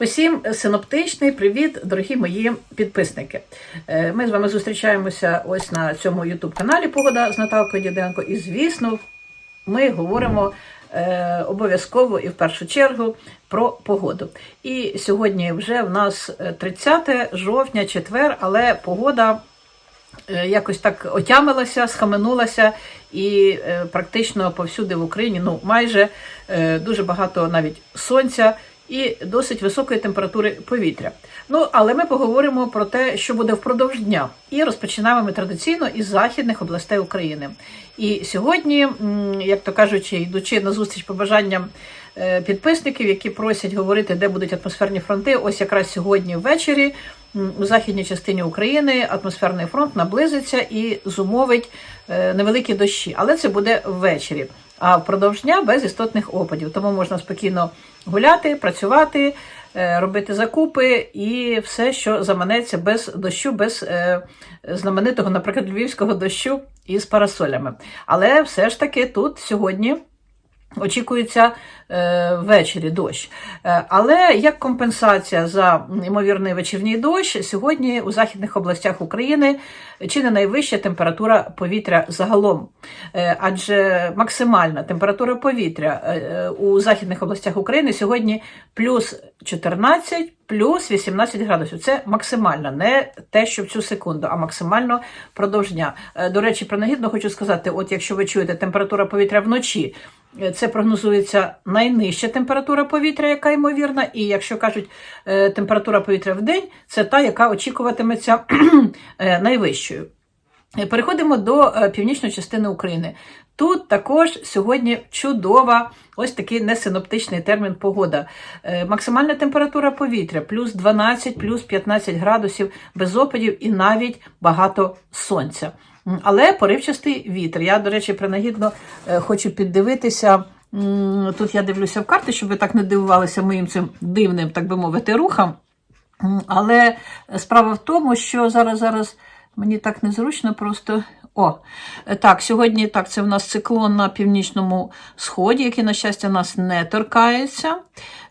Усім синоптичний привіт, дорогі мої підписники. Е, Ми з вами зустрічаємося ось на цьому youtube каналі Погода з Наталкою Діденко. І, звісно, ми говоримо е, обов'язково і в першу чергу про погоду. І сьогодні вже в нас е, 30 жовтня, четвер, але погода е, якось так отямилася, схаменулася, і е, практично повсюди в Україні, ну майже е, дуже багато навіть сонця і досить високої температури повітря. Ну, але ми поговоримо про те, що буде впродовж дня. І розпочинаємо ми традиційно із західних областей України. І сьогодні, як то кажучи, йдучи на зустріч побажанням е, підписників, які просять говорити, де будуть атмосферні фронти, ось якраз сьогодні ввечері у західній частині України атмосферний фронт наблизиться і зумовить е, невеликі дощі, але це буде ввечері. А впродовж дня без істотних опадів. Тому можна спокійно гуляти, працювати, е, робити закупи і все, що заманеться без дощу, без е, знаменитого, наприклад, львівського дощу із парасолями. Але все ж таки тут сьогодні. Очікується е, ввечері дощ. Е, але як компенсація за ймовірний вечірній дощ, сьогодні у західних областях України чи не найвища температура повітря загалом. Е, адже максимальна температура повітря е, у західних областях України сьогодні плюс 14, плюс 18 градусів. Це максимально, не те, що в цю секунду, а максимально продовж дня. Е, До речі, принагідно хочу сказати: от якщо ви чуєте температура повітря вночі. Це прогнозується найнижча температура повітря, яка ймовірна, і якщо кажуть е, температура повітря в день, це та, яка очікуватиметься е, найвищою. Е, Переходимо до північної частини України. Тут також сьогодні чудова, ось такий несиноптичний термін погода. Максимальна температура повітря плюс 12, плюс 15 градусів без опадів і навіть багато сонця. Але поривчастий вітер. Я, до речі, принагідно е, хочу піддивитися. Тут я дивлюся в карти, щоб ви так не дивувалися моїм цим дивним, так би мовити, рухам. Але справа в тому, що зараз зараз мені так незручно просто. О, так, сьогодні так, це в нас циклон на північному сході, який, на щастя, нас не торкається.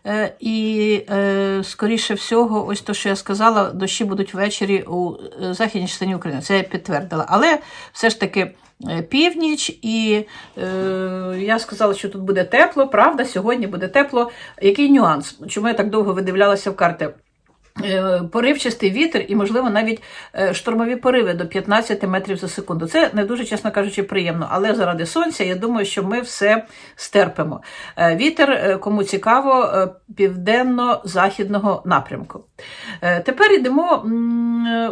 Е, І, е, скоріше всього, ось то, що я сказала, дощі будуть ввечері у е, західній частині України. Це я підтвердила. Але все ж таки е, північ, і е, я сказала, що тут буде тепло. Правда, сьогодні буде тепло. Який нюанс? Чому я так довго видивлялася в карти? Е, Поривчастий вітер і, можливо, навіть е, штормові пориви до 15 метрів за секунду. Це не дуже, чесно кажучи, приємно, але заради сонця я думаю, що ми все стерпимо. Е, Вітер, кому цікаво, південно-західного напрямку. Тепер йдемо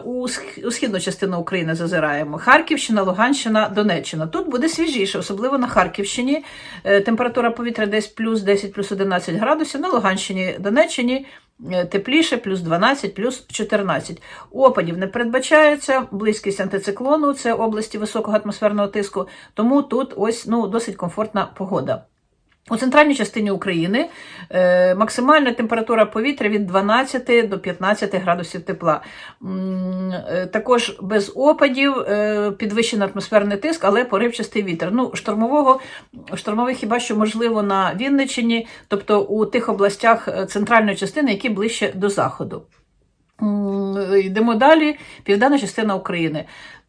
у східну частину України, зазираємо. Харківщина, Луганщина, Донеччина. Тут буде свіжіше, особливо на Харківщині. Температура повітря десь плюс 10, плюс 11 градусів. На Луганщині, Донеччині тепліше, плюс 12, плюс 14. Опадів не передбачається, близькість антициклону, це області високого атмосферного тиску, тому тут ось ну, досить комфортна погода. У центральній частині України е, максимальна температура повітря від 12 до 15 градусів тепла. Е, також без опадів, е, підвищений атмосферний тиск, але поривчастий вітер. Ну, штормового, штормовий хіба що можливо на Вінниччині, тобто у тих областях центральної частини, які ближче до заходу. Йдемо далі, південна частина України.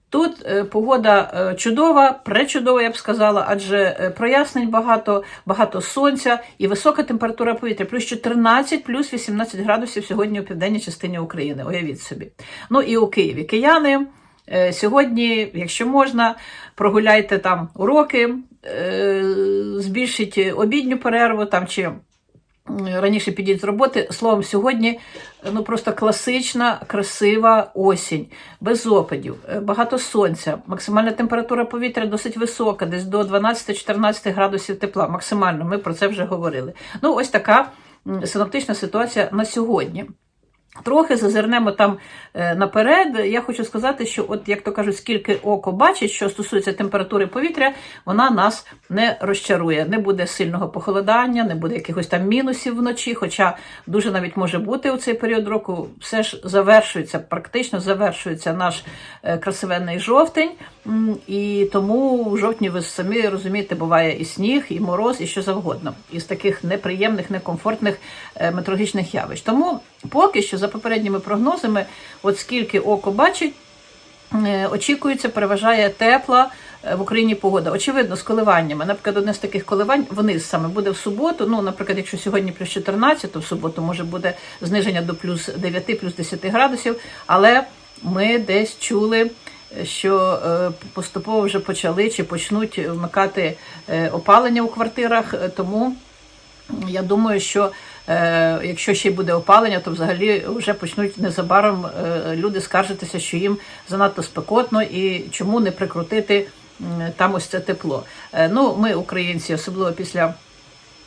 Тут е, погода е, чудова, пречудова, я б сказала, адже е, прояснень багато, багато сонця і висока температура повітря, плюс 14, плюс 18 градусів сьогодні у південній частині України. Уявіть собі. Ну і у Києві. Кияни сьогодні, якщо можна, прогуляйте там уроки, збільшіть обідню перерву там чи раніше підіть з роботи. Словом, сьогодні ну просто класична, красива осінь, без опадів, е, багато сонця, максимальна температура повітря досить висока, десь до 12-14 градусів тепла. Максимально, ми про це вже говорили. Ну, ось така синоптична ситуація на сьогодні. Трохи зазирнемо там е, наперед. Я хочу сказати, що, от як то кажуть, скільки око бачить, що стосується температури повітря, вона нас не розчарує. Не буде сильного похолодання, не буде якихось там мінусів вночі. Хоча дуже навіть може бути у цей період року, все ж завершується, практично завершується наш е, красивенний жовтень. І тому в жовтні ви самі розумієте, буває і сніг, і мороз, і що завгодно, із таких неприємних, некомфортних е, метеорологічних явищ. Тому поки що, за попередніми прогнозами, от скільки око бачить, е, очікується, переважає тепла е, в Україні погода. Очевидно, з коливаннями. Наприклад, одне з таких коливань вниз саме буде в суботу. Ну, наприклад, якщо сьогодні плюс 14, то в суботу може буде зниження до плюс 9, плюс 10 градусів. Але ми десь чули. Що е, поступово вже почали чи почнуть вмикати опалення у квартирах, тому я думаю, що якщо ще буде опалення, то взагалі вже почнуть незабаром е, люди скаржитися, що їм занадто спекотно і чому не прикрутити там ось це тепло. Е, ну, ми, українці, особливо після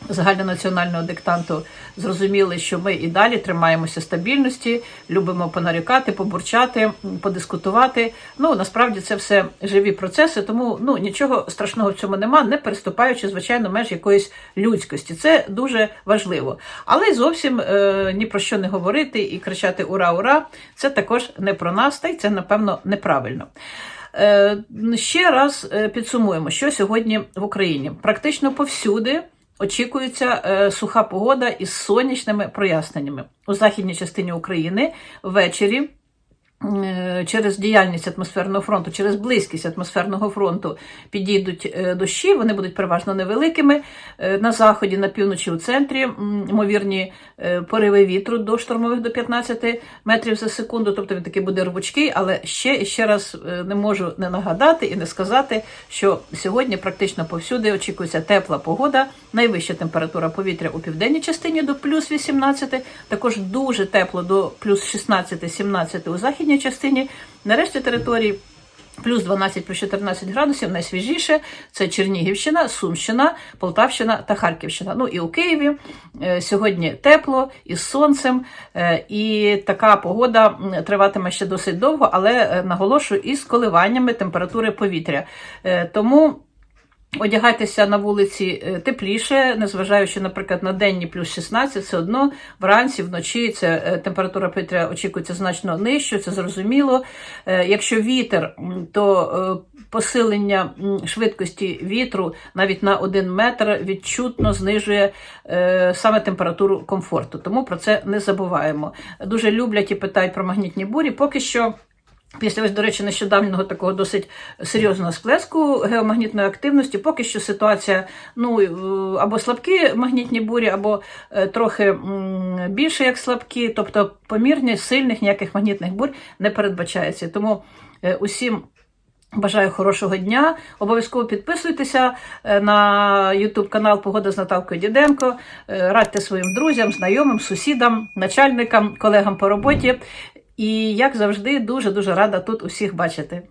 загальнонаціонального диктанту, зрозуміли, що ми і далі тримаємося стабільності, любимо понарікати, побурчати, подискутувати. Ну насправді це все живі процеси, тому ну нічого страшного в цьому нема, не переступаючи, звичайно, меж якоїсь людськості. Це дуже важливо. Але й зовсім е, ні про що не говорити і кричати Ура, ура! Це також не про нас, та й це напевно неправильно. Е, Ще раз е, підсумуємо, що сьогодні в Україні. Практично повсюди очікується е, суха погода із сонячними проясненнями. У західній частині України ввечері. Е, Через діяльність атмосферного фронту, через близькість атмосферного фронту підійдуть е, дощі, вони будуть переважно невеликими. Е, На заході, на півночі, у центрі ймовірні пориви вітру до штормових до 15 метрів за секунду. Тобто він такий буде рвучкий, але ще ще раз не можу не нагадати і не сказати, що сьогодні практично повсюди очікується тепла погода, найвища температура повітря у південній частині до плюс 18, також дуже тепло до плюс 16-17 у західній частині. Нарешті території Плюс 12, плюс 14 градусів найсвіжіше це Чернігівщина, Сумщина, Полтавщина та Харківщина. Ну і у Києві е, сьогодні тепло із сонцем, е, і така погода триватиме ще досить довго, але е, наголошую із коливаннями температури повітря. Тому. Одягайтеся на вулиці е, тепліше, незважаючи, наприклад, на денні плюс 16, все одно вранці, вночі це е, температура повітря очікується значно нижче, це зрозуміло. Е, Якщо вітер, то посилення швидкості вітру навіть на 1 метр відчутно знижує саме температуру комфорту. Тому про це не забуваємо. Дуже люблять і питають про магнітні бурі. Поки що. Після ось, до речі, нещодавнього такого досить серйозного сплеску геомагнітної активності, поки що ситуація ну е, або слабкі магнітні бурі, або е, трохи більше як слабкі, тобто помірні, сильних ніяких магнітних бурь не передбачається. Тому е, усім. Бажаю хорошого дня. Обов'язково підписуйтеся на YouTube канал Погода з Наталкою Діденко. Радьте своїм друзям, знайомим, сусідам, начальникам, колегам по роботі. І як завжди, дуже дуже рада тут усіх бачити.